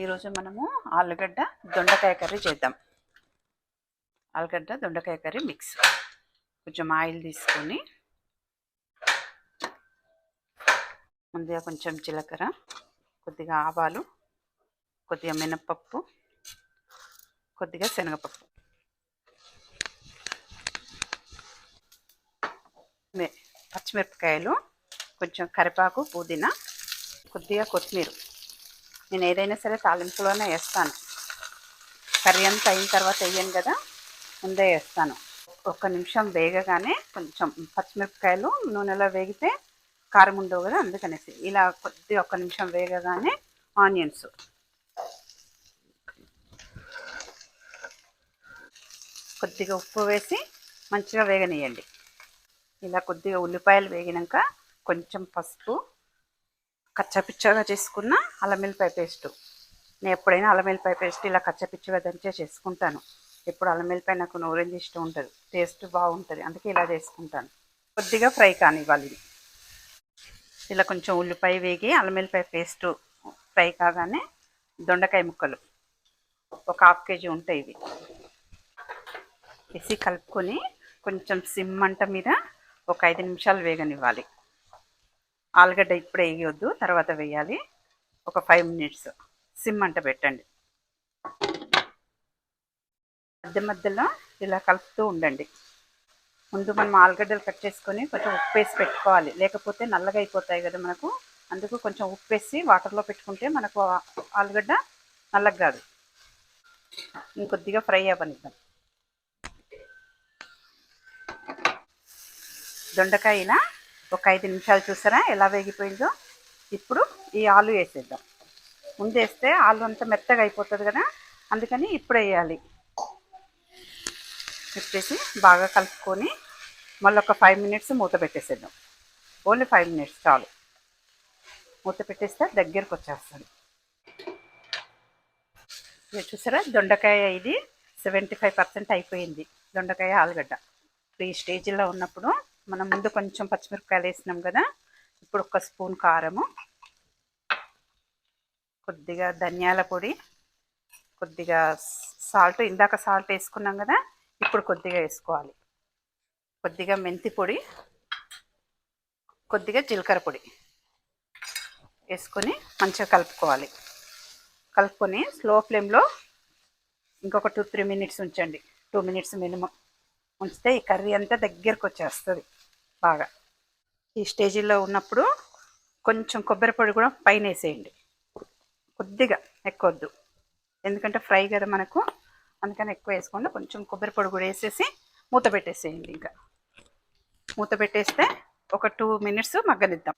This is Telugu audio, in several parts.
ఈరోజు మనము ఆలుగడ్డ దొండకాయ కర్రీ చేద్దాం. ఆలుగడ్డ దొండకాయ కర్రీ మిక్స్. కొంచెం ఆయిల్ తీసుకొని ముందుగా కొంచెం జీలకర్ర కొద్దిగా ఆవాలు కొద్దిగా మినప్పప్పు కొద్దిగా శనగపప్పు. పచ్చిమిరపకాయలు కొంచెం కరివేపాకు పుదీనా కొద్దిగా కొత్తిమీర. నేను ఏదైనా సరే తాలింపులోనే వేస్తాను. కర్రీ అంతా అయిన తర్వాత వేయను కదా ముందే వేస్తాను. ఒక్క నిమిషం వేగగానే కొంచెం పచ్చిమిరపకాయలు నూనెలో వేగితే కారం ఉండవు కదా అందుకనేసి ఇలా కొద్ది ఒక్క నిమిషం వేగగానే ఆనియన్స్. కొద్దిగా ఉప్పు వేసి మంచిగా వేగనీయండి ఇలా కొద్దిగా ఉల్లిపాయలు వేగినాక కొంచెం పసుపు కచ్చపిచ్చగా చేసుకున్న అల్లం వెల్లిపాయ పేస్ట్. నేను ఎప్పుడైనా అల్లం వెల్లిపాయ పేస్ట్ ఇలా కచ్చపిచ్చగా దంచే చేసుకుంటాను. ఎప్పుడు అల్లం వెల్లిపాయ నాకు నూరెంజ్ ఇష్టం ఉంటుంది టేస్ట్ బాగుంటుంది. అందుకే ఇలా చేసుకుంటాను. కొద్దిగా ఫ్రై కానివ్వాలి ఇది. ఇలా కొంచెం ఉల్లిపాయ వేగి అల్లం వెల్లిపాయ పేస్ట్ ఫ్రై కాగానే దొండకాయ ముక్కలు. ఒక హాఫ్ కేజీ ఉంటాయి ఇవి. వేసి కలుపుకొని కొంచెం సిమ్ మంట మీద ఒక ఐదు నిమిషాలు వేగనివ్వాలి. ఆలుగడ్డ ఇప్పుడే వేయొద్దు తర్వాత వేయాలి. ఒక ఫైవ్ మినిట్స్ సిమ్ అంట పెట్టండి. మధ్య మధ్యలో ఇలా కలుపుతూ ఉండండి. ముందు మనం ఆలుగడ్డలు కట్ చేసుకొని కొంచెం ఉప్పు వేసి పెట్టుకోవాలి. లేకపోతే నల్లగా అయిపోతాయి కదా మనకు. అందుకు కొంచెం ఉప్పు వేసి వాటర్లో పెట్టుకుంటే మనకు ఆలుగడ్డ నల్లగా కాదు. ఇంకొద్దిగా ఫ్రై అవ్వనిద్దాం. దొండకాయ ఇలా ఒక ఐదు నిమిషాలు చూసారా? ఎలా వేగిపోయిందో? ఇప్పుడు ఈ ఆలు వేసేద్దాం. ముందు వేస్తే ఆలు అంతా మెత్తగా అయిపోతుంది కదా? అందుకని ఇప్పుడు వేయాలి. చెప్పేసి బాగా కలుపుకొని మళ్ళీ ఒక ఫైవ్ మినిట్స్ మూత పెట్టేసేద్దాం. ఓన్లీ ఫైవ్ మినిట్స్ చాలు. మూత పెట్టేస్తే దగ్గరకు వచ్చేస్తుంది. చూసారా? దొండకాయ ఇది సెవెంటీ ఫైవ్ పర్సెంట్ అయిపోయింది. దొండకాయ ఆలుగడ్డ. ఇప్పుడు ఈ స్టేజ్లో ఉన్నప్పుడు మనం ముందు కొంచెం పచ్చిమిరపకాయలు వేసినాం కదా ఇప్పుడు ఒక స్పూన్ కారము కొద్దిగా ధనియాల పొడి కొద్దిగా సాల్ట్ ఇందాక సాల్ట్ వేసుకున్నాం కదా ఇప్పుడు కొద్దిగా వేసుకోవాలి. కొద్దిగా మెంతి పొడి కొద్దిగా జీలకర్ర పొడి వేసుకొని మంచిగా కలుపుకోవాలి. కలుపుకొని స్లో ఫ్లేమ్లో ఇంకొక టూ త్రీ మినిట్స్ ఉంచండి. Two minutes minimum. ఉంచితే ఈ కర్రీ అంతా దగ్గరకు వచ్చేస్తుంది. బాగా. ఈ స్టేజీలో ఉన్నప్పుడు కొంచెం కొబ్బరి పొడి కూడా పైన వేసేయండి కొద్దిగా ఎక్కువద్దు. ఎందుకంటే ఫ్రై కదా మనకు. అందుకని ఎక్కువ వేసుకోండి. కొంచెం కొబ్బరి పొడి కూడా వేసేసి మూత పెట్టేసేయండి ఇంకా. మూత పెట్టేస్తే ఒక టూ మినిట్స్ మగ్గనిద్దాం.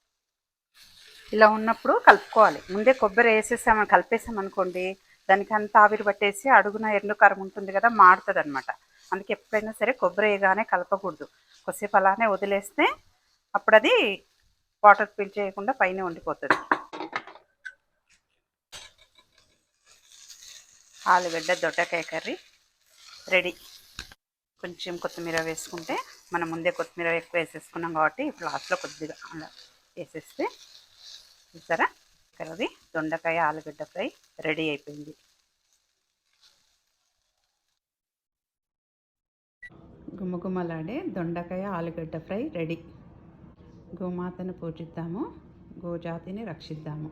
ఇలా ఉన్నప్పుడు కలుపుకోవాలి. ముందే కొబ్బరి వేసేసామని కలిపేసామనుకోండి దానికి అంత ఆవిరి పట్టేసి అడుగున ఎర్లు కారం ఉంటుంది కదా మాడుతుంది అనమాట అందుకే ఎప్పుడైనా సరే కొబ్బరి వేయగానే కలపకూడదు. కొద్దిసేపు అలానే వదిలేస్తే అప్పుడు అది వాటర్ పిల్ చేయకుండా పైన ఉండిపోతుంది. ఆలుగడ్డ దొడ్డకాయ కర్రీ రెడీ. కొంచెం కొత్తిమీర వేసుకుంటే మనం ముందే కొత్తిమీర ఎక్కువ వేసేసుకున్నాం కాబట్టి ఇప్పుడు లాస్ట్లో కొద్దిగా అలా వేసేస్తే చూసారా? కర్రీ దొండకాయ ఆలుగడ్డ ఫ్రై రెడీ అయిపోయింది. గుమగుమలాడే దొండకాయ ఆలుగడ్డ ఫ్రై రెడీ. గోమాతను పూజిద్దాము. గోజాతిని రక్షిద్దాము.